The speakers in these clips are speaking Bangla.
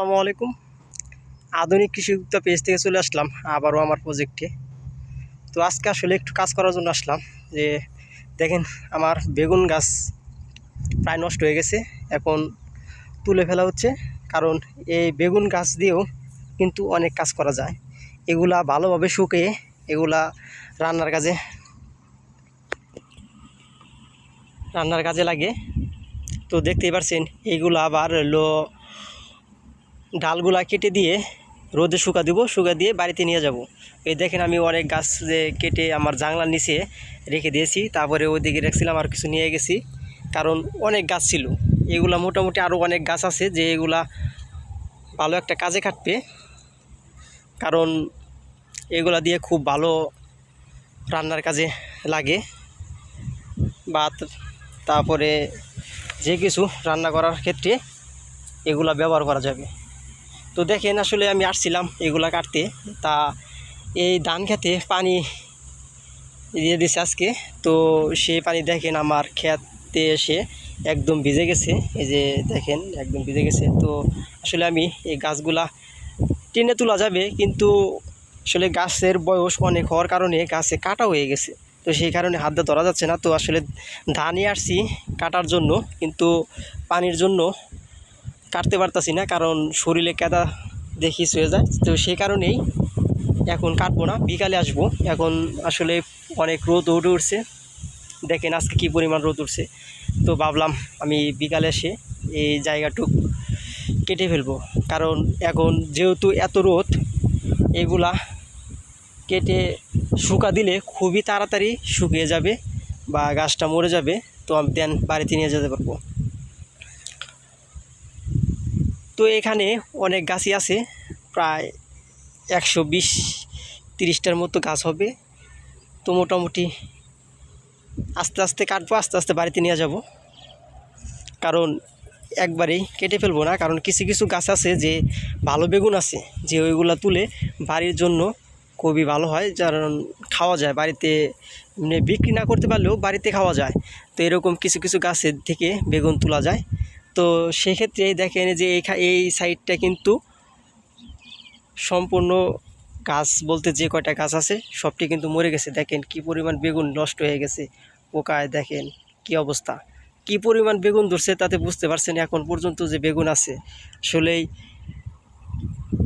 আসসালামু আলাইকুম। আধুনিক কৃষি উদ্যোক্তা পেজ থেকে চলে আসলাম, আবারও আমার প্রজেক্টে তো আজকে আসলে একটু কাজ করার জন্য আসলাম, যে দেখেন আমার বেগুন গাছ প্রায় নষ্ট হয়ে গেছে, এখন তুলে ফেলা হচ্ছে। কারণ এই বেগুন গাছ দিয়েও কিন্তু অনেক কাজ করা যায়। এগুলা ভালোভাবে শুকিয়ে এগুলা রান্নার কাজে রান্নার কাজে লাগে। তো দেখতেই পারছেন এইগুলো আবার হলো ডালগুলা কেটে দিয়ে রোদে শুকা দিব, শুকা দিয়ে বাড়িতে নিয়ে যাব। এই দেখেন আমি অনেক গাছ কেটে আমার জাংলার নিচে রেখে দিয়েছি, তারপরে ওইদিকে রেখেছিলাম আর কিছু নিয়ে গেছি। কারণ অনেক গাছ ছিল। এগুলা মোটামুটি আরও অনেক গাছ আছে যে এগুলা ভালো একটা কাজে কাটবে। কারণ এগুলা দিয়ে খুব ভালো রান্নার কাজে লাগে। বা তারপরে যে কিছু রান্না করার ক্ষেত্রে এগুলা ব্যবহার করা যাবে। তো দেখেন আসলে আমি আসছিলাম এগুলা কাটতে। তা এই ধান খেতে পানি দিয়ে দিছে আজকে। তো সেই পানি দেখেন আমার খেতে এসে একদম ভিজে গেছে। এই যে দেখেন একদম ভিজে গেছে। তো আসলে আমি এই গাছগুলা টেনে তোলা যাবে, কিন্তু আসলে গাছের বয়স অনেক হওয়ার কারণে গাছে কাটা হয়ে গেছে। তো সেই কারণে হাত দিয়ে ধরা যাচ্ছে না। তো আসলে ধানই আসছি কাটার জন্য, কিন্তু পানির জন্য কাটতে পারতাছি না, কারণ শরীরে কেদা দেখি শুয়ে যায়। তো সেই কারণেই এখন কাটবো না, বিকালে আসব। এখন আসলে অনেক রোদ উঠে উঠছে। দেখেন আজকে কী পরিমাণ রোদ উঠছে। তো ভাবলাম আমি বিকালে এসে এই জায়গাটুক কেটে ফেলব। কারণ এখন যেহেতু এত রোদ, এগুলা কেটে শুকা দিলে খুবই তাড়াতাড়ি শুকিয়ে যাবে বা গাছটা মরে যাবে। তো আমি দেন বাড়িতে নিয়ে যেতে পারব। তো এখানে অনেক গাছই আছে, প্রায় একশো বিশ, তিরিশটার মতো গাছ হবে। তো মোটামুটি আস্তে আস্তে কাটবো, আস্তে আস্তে বাড়িতে নিয়ে যাব। কারণ একবারেই কেটে ফেলব না, কারণ কিছু কিছু গাছ আছে যে ভালো বেগুন আছে, যে ওইগুলো তুলে বাড়ির জন্য খুবই ভালো হয়। কারণ খাওয়া যায়, বাড়িতে বিক্রি না করতে পারলেও বাড়িতে খাওয়া যায়। তো এরকম কিছু কিছু গাছের থেকে বেগুন তোলা যায়। তো সেক্ষেত্রে দেখেন যে এই সাইডটা কিন্তু সম্পূর্ণ গাছ বলতে যে কয়টা গাছ আছে সবটি কিন্তু মরে গেছে। দেখেন কি পরিমাণ বেগুন নষ্ট হয়ে গেছে। পোকায় দেখেন কি অবস্থা। কি পরিমাণ বেগুন ধরছে তাতে বুঝতে পারছেন এখন পর্যন্ত যে বেগুন আছে। আসলেই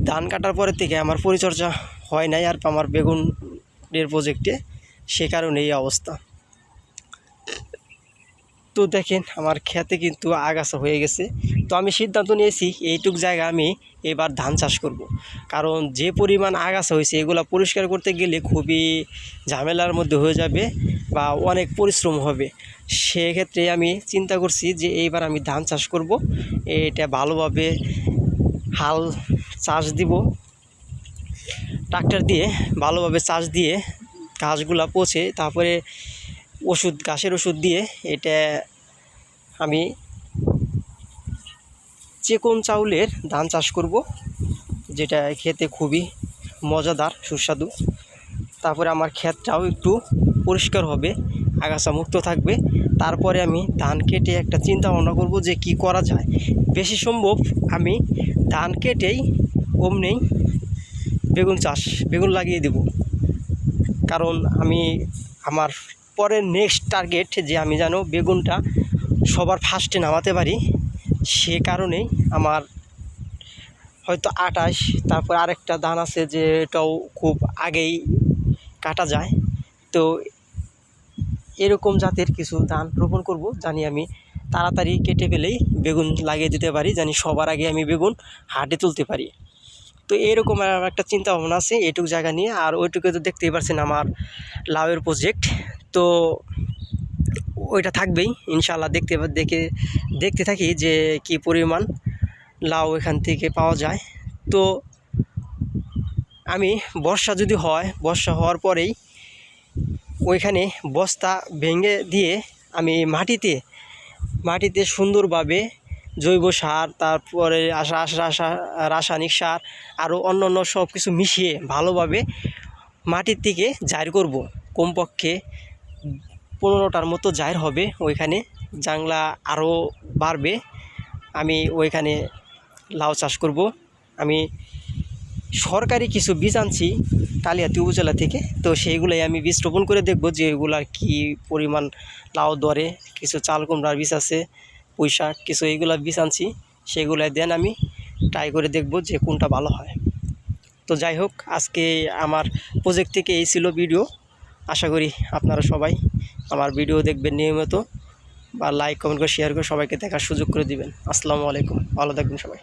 ধান কাটার পরের থেকে আমার পরিচর্যা হয় নাই আর আমার বেগুনের প্রজেক্টে সে কারণে এই অবস্থা। তো দেখেন আমার খেতে কিন্তু আগাছা হয়ে গেছে। তো আমি সিদ্ধান্ত নিয়েছি, এইটুক জায়গা আমি এবার ধান চাষ করব। কারণ যে পরিমাণ আগাছা হয়েছে, এগুলো পরিষ্কার করতে গেলে খুবই ঝামেলার মধ্যে হয়ে যাবে বা অনেক পরিশ্রম হবে। সেক্ষেত্রে আমি চিন্তা করছি যে এইবার আমি ধান চাষ করব। এটা ভালোভাবে হাল চাষ দিব। ট্রাক্টর দিয়ে ভালোভাবে চাষ দিয়ে ঘাসগুলা পচে তারপরে ওষুধ, ঘাসের ওষুধ দিয়ে এটা আমি চেকন চাউলের ধান চাষ করব, যেটা খেতে খুবই মজাদার, সুস্বাদু। তারপরে আমার ক্ষেতটাও একটু পরিষ্কার হবে, আগাছা মুক্ত থাকবে। তারপরে আমি ধান কেটে একটা চিন্তা ভাবনা করব যে কি করা যায়। বেশি সম্ভব আমি ধান কেটেই অমনেই বেগুন চাষ, বেগুন লাগিয়ে দেব। কারণ আমি আমার পরের নেক্সট টার্গেট যে আমি যেন বেগুনটা সবার ফার্স্টে নামাতে পারি, সে কারণেই আমার হয়তো আটাশ, তারপর আরেকটা ধান আছে যে এটাও খুব আগেই কাটা যায়। তো এরকম জাতের কিছু ধান রোপণ করব, জানি আমি তাড়াতাড়ি কেটে ফেলেই বেগুন লাগিয়ে দিতে পারি, জানি সবার আগে আমি বেগুন হাটে তুলতে পারি। তো এরকম আমার একটা চিন্তা ভাবনা আছে এটুকু জায়গা নিয়ে। আর ওইটুকু তো দেখতেই পারছেন আমার লাউয়ের প্রজেক্ট তো ওইটা থাকবেই ইনশাল্লাহ দেখতে দেখে, দেখতে থাকি যে কি পরিমাণ লাউ এখান থেকে পাওয়া যায়। তো আমি বর্ষা যদি হয়, বর্ষা হওয়ার পরেই ওইখানে বস্তা ভেঙে দিয়ে আমি মাটিতে মাটিতে সুন্দরভাবে জৈব সার, তারপরে রাসায়নিক সার আরও অন্য অন্য সব কিছু মিশিয়ে ভালোভাবে মাটির থেকে জার করব। কমপক্ষে পনেরোটার মতো জায়ের হবে, ওইখানে জাংলা আরও বাড়বে। আমি ওইখানে লাউ চাষ করব। আমি সরকারি কিছু বীজ আনছি কালিয়াতি উপজেলা থেকে, তো সেইগুলোই আমি বীজ রোপণ করে দেখব যে এগুলার কী পরিমাণ লাউ দরে কিছু চাল কুমড়ার বীজ আছে। পুঁই শাক কিছু এইগুলো বীজ আনছি সেগুলো দেন আমি ট্রাই করে দেখব যে কোনটা ভালো হয়। তো যাই হোক, আজকে আমার প্রজেক্ট থেকে এই ছিল ভিডিও আশা করি আপনারা সবাই আমার ভিডিও দেখবেন নিয়মিত বা লাইক কমেন্ট করে শেয়ার করে সবাইকে দেখার সুযোগ করে দিবেন। আসসালামু আলাইকুম, ভালো থাকবেন সবাই।